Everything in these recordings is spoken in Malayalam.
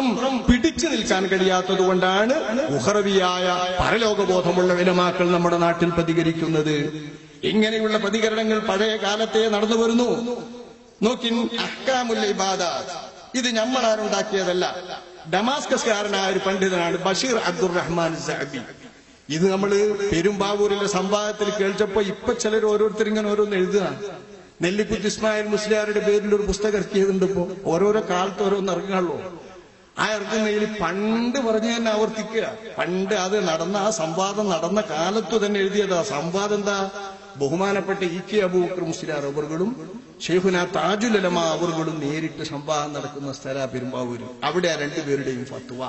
യന്ത്രം പിടിച്ചു നിൽക്കാൻ കഴിയാത്തത് കൊണ്ടാണ് ഉഹറവിയായ പരലോകബോധമുള്ള വിനമാക്കൾ നമ്മുടെ നാട്ടിൽ പ്രതികരിക്കുന്നത്. ഇങ്ങനെയുള്ള പ്രതികരണങ്ങൾ പഴയ കാലത്തെ നടന്നു വരുന്നു. നോക്കിൻ അഹ്കാമുൽ ഇബാദ ഇത് നമ്മളാരുണ്ടാക്കിയതല്ല ഡമാസ്കസ്കാരനായ ഒരു പണ്ഡിതനാണ് ബഷീർ അബ്ദുർ റഹ്മാൻ സഹബി ഇത് നമ്മൾ പെരുമ്പാവൂരിലെ സംവാദത്തിൽ കേൾച്ചപ്പോ ഇപ്പൊ ചിലർ ഓരോരുത്തർ ഇങ്ങനെ ഓരോന്ന് എഴുതുക നെല്ലിക്കുത്ത് ഇസ്മായിൽ മുസ്ലിയാരുടെ പേരിൽ ഒരു പുസ്തകം ഇറക്കിയതുണ്ട് ഇപ്പോ. ഓരോരോ കാലത്ത് ഓരോന്ന് ഇറങ്ങുകയുള്ളൂ ആ ഇറക്കുന്നതിൽ പണ്ട് പറഞ്ഞു തന്നെ ആവർത്തിക്കുക. പണ്ട് അത് നടന്ന ആ സംവാദം നടന്ന കാലത്ത് തന്നെ എഴുതിയതാ. സംവാദം എന്താ? ബഹുമാനപ്പെട്ട ഇ കെ അബൂബക്കർ മുസ്ലിയാർ അവറുകളും ഷെയ്ഖുന താജുലമ അവറുകളും നേരിട്ട് സംവാദം നടക്കുന്ന സ്ഥല പെരുമ്പാവൂര്. അവിടെ ആ രണ്ടുപേരുടെയും ഫത്വ.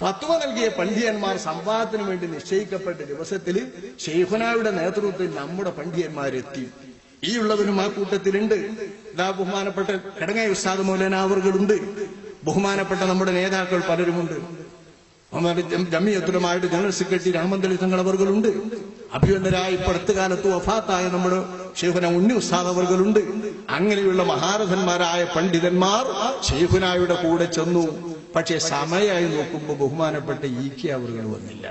ഫത്വ നൽകിയ പണ്ഡിയന്മാർ സംവാദത്തിന് വേണ്ടി നിശ്ചയിക്കപ്പെട്ട ദിവസത്തിൽ ഷെയ്ഖുനായുടെ നേതൃത്വത്തിൽ നമ്മുടെ പണ്ഡിയന്മാരെത്തി ഈ ഉള്ളവരും ആ കൂട്ടത്തിലുണ്ട്. ഇതാ ബഹുമാനപ്പെട്ട കടങ്ങായ ഉസ്താദ് മൗലാന അവറുകളുണ്ട് ബഹുമാനപ്പെട്ട നമ്മുടെ നേതാക്കൾ പലരുമുണ്ട്. ജമ്മിയത്തുരമായിട്ട് ജനറൽ സെക്രട്ടറി രാമന്തളി തങ്ങൾ അവർകളുണ്ട്. അഭിവന്ദരായ ഇപ്പൊ അടുത്ത കാലത്ത് വഫാത്തായ നമ്മുടെ ഷെയ്ഖുന ഉണ്ണി ഉസ്താദ് അവർകളുണ്ട്. അങ്ങനെയുള്ള മഹാരഥന്മാരായ പണ്ഡിതന്മാർ ഷെയ്ഖുനായുടെ കൂടെ ചെന്നു. പക്ഷേ സമയമായി നോക്കുമ്പോൾ ബഹുമാനപ്പെട്ട ഈ കെ അവർ വന്നില്ല.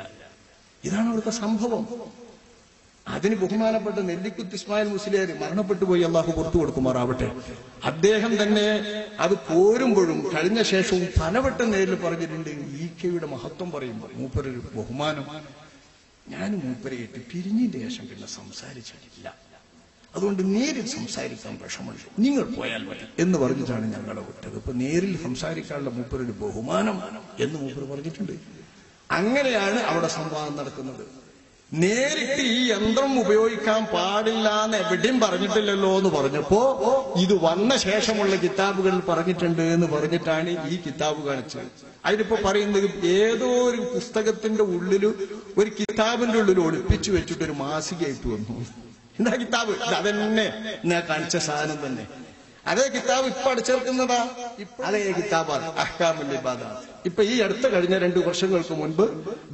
ഇതാണ് അവിടുത്തെ സംഭവം. അതിന് ബഹുമാനപ്പെട്ട നെല്ലിക്കുത്ത് ഇസ്മായിൽ മുസ്ലിയാർ മരണപ്പെട്ടു പോയി അള്ളാഹു പുറത്തു കൊടുക്കുമാറാവട്ടെ. അദ്ദേഹം തന്നെ അത് പോരുമ്പോഴും കഴിഞ്ഞ ശേഷവും പലവട്ടം നേരിൽ പറഞ്ഞിട്ടുണ്ട് ഈ കെയുടെ മഹത്വം പറയുമ്പോൾ. മൂപ്പരൊരു ബഹുമാനം. ഞാൻ മൂപ്പരയിട്ട് പിരിഞ്ഞിന്റെ ശേഷം പിന്നെ സംസാരിച്ചിട്ടില്ല. അതുകൊണ്ട് നേരിൽ സംസാരിക്കാൻ വിഷമമുണ്ട്. നിങ്ങൾ പോയാൽ മതി എന്ന് പറഞ്ഞിട്ടാണ് ഞങ്ങളെ വിട്ടത് ഇപ്പൊ നേരിൽ സംസാരിക്കാനുള്ള മൂപ്പരൊരു ബഹുമാനം എന്ന് മൂപ്പർ പറഞ്ഞിട്ടുണ്ട്. അങ്ങനെയാണ് അവിടെ സംവാദം നടക്കുന്നത്. നേരിട്ട് ഈ യന്ത്രം ഉപയോഗിക്കാൻ പാടില്ല എന്ന് എവിടെയും പറഞ്ഞിട്ടില്ലല്ലോ എന്ന് പറഞ്ഞപ്പോ ഇത് വന്ന ശേഷമുള്ള കിതാബുകൾ പറഞ്ഞിട്ടുണ്ട് എന്ന് പറഞ്ഞിട്ടാണ് ഈ കിതാബ് കാണിച്ചത്. അതിനിപ്പോ പറയുന്നത് ഏതോ ഒരു പുസ്തകത്തിന്റെ ഉള്ളിൽ ഒരു കിതാബിന്റെ ഉള്ളിൽ ഒളിപ്പിച്ചു വെച്ചിട്ട് ഒരു മാസികയായിട്ട് വന്നു. എന്താ കിതാബ്? അതന്നെ. ഞാൻ കാണിച്ച സാധനം തന്നെ. അതേ കിതാബ് ഇപ്പൊ അടിച്ചേർക്കുന്നതാ അതേ കിതാബാണ്. അഹ്കാമുൽ ഇബാദാത്ത് ഇപ്പൊ ഈ അടുത്ത കഴിഞ്ഞ രണ്ടു വർഷങ്ങൾക്ക് മുൻപ്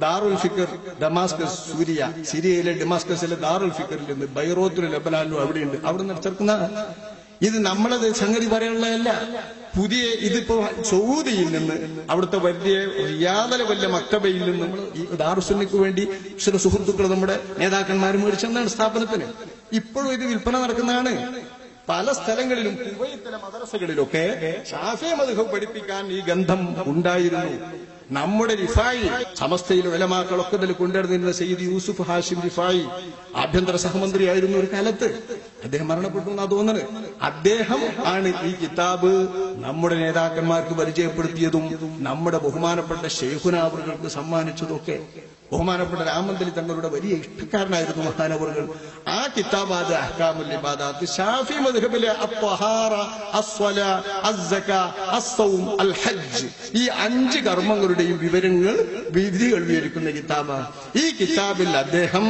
ദാറുൽ ഫിക്കർ ഡമാസ്കസ് സൂര്യ സിരിയയിലെ ഡമാസ്കസിലെ ദാറുൽ ഫിക്കറിൽ നിന്ന് ബൈറോത്തിലും ലബനാലും അവിടെയുണ്ട്. അവിടെ നടച്ചേർക്കുന്ന ഇത് നമ്മളത് സംഗതി പറയാനുള്ളതല്ല. പുതിയ ഇതിപ്പോ സൗദിയിൽ നിന്ന് അവിടുത്തെ വലിയ റിയാദല വലിയ മക്തബയിൽ നിന്ന് ഈ ദാറുസുന്നയ്ക്ക് വേണ്ടി ചില സുഹൃത്തുക്കൾ നമ്മുടെ നേതാക്കന്മാർ മേടിച്ചെന്നാണ് സ്ഥാപനത്തിന്. ഇപ്പോഴും ഇത് വിൽപ്പന നടക്കുന്നതാണ്. പല സ്ഥലങ്ങളിലും കുവൈത്തിലെ മദ്രസകളിലൊക്കെ ഷാഫി മധുഹം പഠിപ്പിക്കാൻ ഈ ഗന്ധം ഉണ്ടായിരുന്നു. നമ്മുടെ റിഫായി സമസ്തയിലെ വിലമാക്കളൊക്കെ ഇതിൽ കൊണ്ടുവരുന്നിരുന്ന സയ്യിദ് യൂസുഫ് ഹാഷിം റിഫായി ആഭ്യന്തര സഹമന്ത്രിയായിരുന്നു ഒരു കാലത്ത്. അദ്ദേഹം മരണപ്പെട്ടു എന്നാ തോന്നുന്നത് അദ്ദേഹം ആണ് ഈ കിതാബ് നമ്മുടെ നേതാക്കന്മാർക്ക് പരിചയപ്പെടുത്തിയതും നമ്മുടെ ബഹുമാനപ്പെട്ട ഷെയ്ഖുനാവറുകൾക്ക് സമ്മാനിച്ചതൊക്കെ ബഹുമാനപ്പെട്ട രാമന്തലി തങ്ങളുടെ വലിയ ഇഷ്ടക്കാരനായിരുന്നു മഹാനവറുകൾ. ആ കിതാബാദ് അഹ്കാമുൽ ഷാഫി മദ്ഹബിലെ അത്വഹാറ അസ്വല അസ്സക അസ്സൗം അൽ ഹജ്ജ് ഈ അഞ്ച് കർമ്മങ്ങളുടെയും വിവരങ്ങൾ വിധികൾ വിവരിക്കുന്ന കിതാബാണ് ഈ കിതാബിൽ അദ്ദേഹം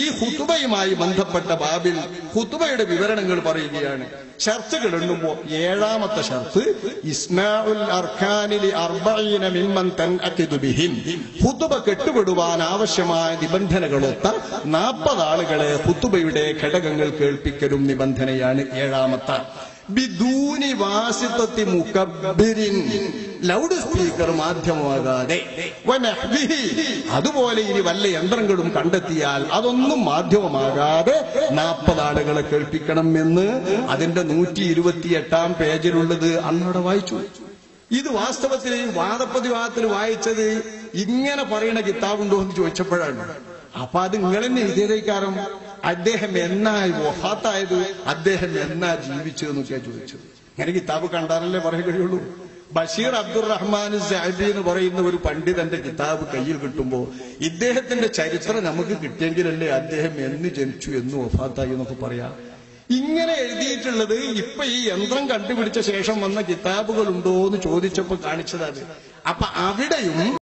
ഈ ഹുതുബയുമായി ബന്ധപ്പെട്ട ബാബിൽ ഹുതുബയുടെ വിവരണങ്ങൾ പറയുകയാണ്. ഷർത്തുകൾ എണ്ണുമ്പോ ഏഴാമത്തെ ഷർത്ത് ഇസ്മാഉൽ അർഖാനിലി അർബഈന മിമ്മൻ തൻഅഖിദു ബിഹിം. ഹുതുബ കെട്ടുപെടുവാൻ ആവശ്യമായ നിബന്ധനകളൊത്ത നാൽപ്പത് ആളുകളെ ഹുതുബയുടെ ഘടകങ്ങൾ കേൾപ്പിക്കലും നിബന്ധനയാണ് ഏഴാമത്തെ. ബിദൂനി വാസിത്തത്തി മുക്കബ്ബിരിൻ ലൗഡ് സ്പീക്കർ മാധ്യമമാകാതെ. അതുപോലെ ഇനി വല്ല യന്ത്രങ്ങളും കണ്ടെത്തിയാൽ അതൊന്നും മാധ്യമമാകാതെ നാൽപ്പത് ആളുകളെ കേൾപ്പിക്കണം എന്ന് അതിന്റെ നൂറ്റി ഇരുപത്തിയെട്ടാം പേജിലുള്ളത് അന്നവിടെ വായിച്ചു. ഇത് വാസ്തവത്തിൽ വാദപ്രതിവാദത്തിൽ വായിച്ചത് ഇങ്ങനെ പറയുന്ന കിതാബുണ്ടോ എന്ന് ചോദിച്ചപ്പോഴാണ്. അപ്പൊ അത് നിങ്ങൾ തന്നെ അദ്ദേഹം എന്നാ വഹാത്തായത് അദ്ദേഹം എന്നാ ജീവിച്ചതെന്നൊക്കെയാ ചോദിച്ചത്. ഇങ്ങനെ കിതാബ് കണ്ടാലല്ലേ പറയാൻ കഴിയുള്ളൂ. ബഷീർ അബ്ദുറഹ്മാൻ സാഹിബി എന്ന് പറയുന്ന ഒരു പണ്ഡിതന്റെ കിതാബ് കയ്യിൽ കിട്ടുമ്പോ ഇദ്ദേഹത്തിന്റെ ചരിത്രം നമുക്ക് കിട്ടിയെങ്കിലല്ലേ അദ്ദേഹം എന്ന് ജനിച്ചു എന്ന് ഒഫാത്തായി എന്നൊക്കെ പറയാം. ഇങ്ങനെ എഴുതിയിട്ടുള്ളത് ഇപ്പൊ ഈ യന്ത്രം കണ്ടുപിടിച്ച ശേഷം വന്ന കിതാബുകൾ ഉണ്ടോ എന്ന് ചോദിച്ചപ്പോ കാണിച്ചതാണ്. അപ്പൊ അവിടെയും